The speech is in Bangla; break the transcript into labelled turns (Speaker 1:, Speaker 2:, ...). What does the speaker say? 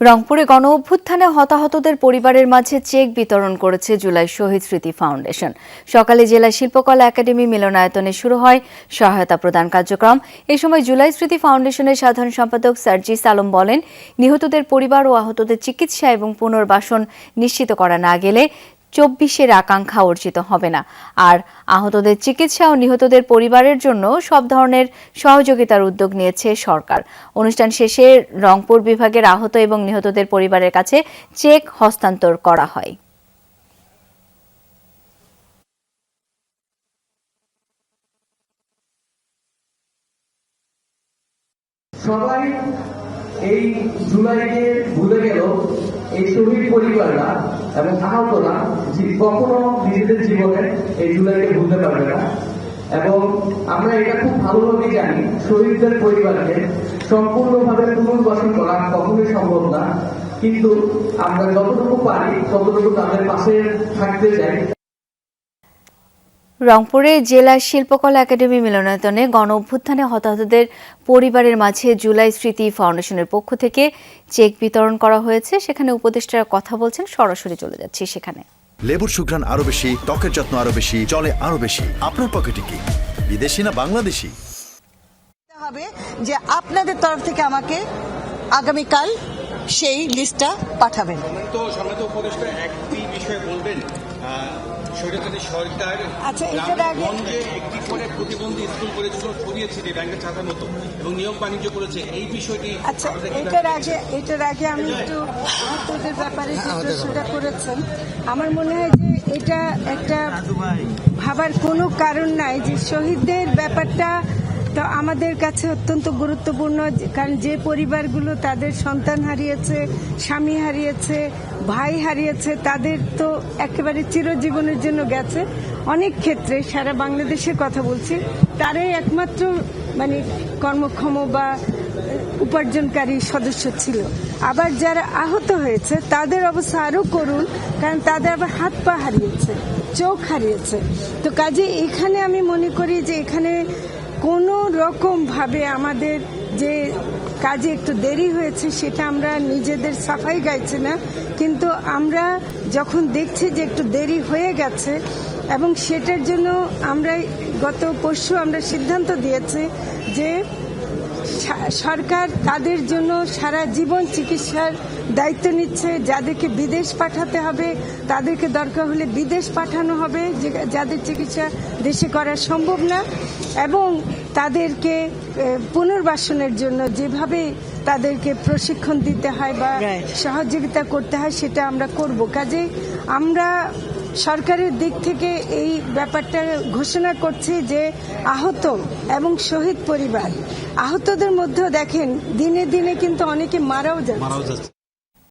Speaker 1: রংপুরে গণ অভ্যুত্থানে হতাহতদের পরিবারের মাঝে চেক বিতরণ করেছে জুলাই শহীদ স্মৃতি ফাউন্ডেশন। সকালে জেলা শিল্পকলা একাডেমি মিলনায়তনে শুরু হয় সহায়তা প্রদান কার্যক্রম। এ সময় জুলাই স্মৃতি ফাউন্ডেশনের সাধারণ সম্পাদক সার্জিস আলম বলেন, নিহতদের পরিবার ও আহতদের চিকিৎসা এবং পুনর্বাসন নিশ্চিত করা না গেলে চব্বিশের আকাঙ্ক্ষা অর্জিত হবে না। আর আহতদের চিকিৎসা ও নিহতদের পরিবারের জন্য সব ধরনের সহযোগিতার উদ্যোগ নিয়েছে সরকার। অনুষ্ঠান শেষে রংপুর বিভাগের আহত এবং নিহতদের পরিবারের কাছে চেক হস্তান্তর করা হয়।
Speaker 2: সবাই এই জুলাইকে ভুলে গেল এই শহীদ পরিবাররা। এবং আহতরা কখনো নিজেদের জীবনে এই জুলাইকে ভুলতে পারবে না। এবং আমরা এটা খুব ভালোভাবে জানি, শহীদদের পরিবারকে সম্পূর্ণভাবে পুনর্বাসন করা কখনোই সম্ভব না। কিন্তু আমরা যতটুকু পারি, ততটুকু তাদের পাশে থাকতে চাই।
Speaker 1: রংপুরে জেলা শিল্পকলা একাডেমি মিলনায়তনে গণ অভ্যুত্থানে হতাহতদের পরিবারের মাঝে জুলাই স্মৃতি ফাউন্ডেশনের পক্ষ থেকে চেক বিতরণ করা হয়েছে। সেখানে উপদেষ্টারা কথা বলছেন সরাসরি চলে যাচ্ছি সেখানে।
Speaker 3: লেবুর সুঘ্রাণ আরও বেশি ত্বকের যত্ন আরও বেশি চলে আরও বেশি। আপনার পকেটে কি? বিদেশি না বাংলাদেশি?
Speaker 4: হবে যে আপনাদের তরফ থেকে আমাকে আগামীকাল সেই লিস্টটা পাঠাবেন।
Speaker 5: তো সম্মানিত উপদেষ্টা একটি বিষয়ে বলবেন সরকার
Speaker 4: আচ্ছা, এটার আগে-
Speaker 5: একটি করে প্রতিবন্ধী স্কুল করেছিল ছড়িয়েছিল ব্যাংকের ছাতার মতো এবং নিয়োগ বাণিজ্য করেছে। এই বিষয়টি
Speaker 4: আচ্ছা এটার আগে এটার আগে আমি একটু আহতদের ব্যাপারে যে প্রশ্নটা করেছেন। আমার মনে হয় যে এটা একটা ভাবার কোনো কারণ নাই যে শহীদদের ব্যাপারটা তো আমাদের কাছে অত্যন্ত গুরুত্বপূর্ণ, কারণ যে পরিবারগুলো তাদের সন্তান হারিয়েছে, স্বামী হারিয়েছে, ভাই হারিয়েছে, তাদের তো একেবারে চিরজীবনের জন্য গেছে। অনেক ক্ষেত্রে সারা বাংলাদেশের কথা বলছি, তারাই একমাত্র মানে কর্মক্ষম বা উপার্জনকারী সদস্য ছিল। আবার যারা আহত হয়েছে, তাদের অবস্থা আরও করুন কারণ তাদের আবার হাত পা হারিয়েছে, চোখ হারিয়েছে। তো কাজে এখানে আমি মনে করি যে এখানে কোনো রকম ভাবে আমাদের যে কাজে একটু দেরি হয়েছে, সেটা আমরা নিজেদের সাফাই গাইছি না। কিন্তু আমরা যখন দেখছি যে একটু দেরি হয়ে গেছে, এবং সেটার জন্য আমরা গত পরশু আমরা সিদ্ধান্ত দিয়েছি যে সরকার তাদের জন্য সারা জীবন চিকিৎসার দায়িত্ব নিচ্ছে যাদেরকে বিদেশ পাঠাতে হবে তাদেরকে দরকার হলে বিদেশ পাঠানো হবে যাদের চিকিৎসা দেশে করা সম্ভব না এবং তাদেরকে পুনর্বাসনের জন্য যেভাবে তাদেরকে প্রশিক্ষণ দিতে হয় বা সহযোগিতা করতে হয় সেটা আমরা করব। কাজে আমরা সরকারের দিক থেকে এই ব্যাপারটা ঘোষণা করছে যে আহত এবং শহীদ পরিবার। আহতদের মধ্যে দেখেন, দিনে দিনে কিন্তু অনেকে মারাও যাচ্ছে।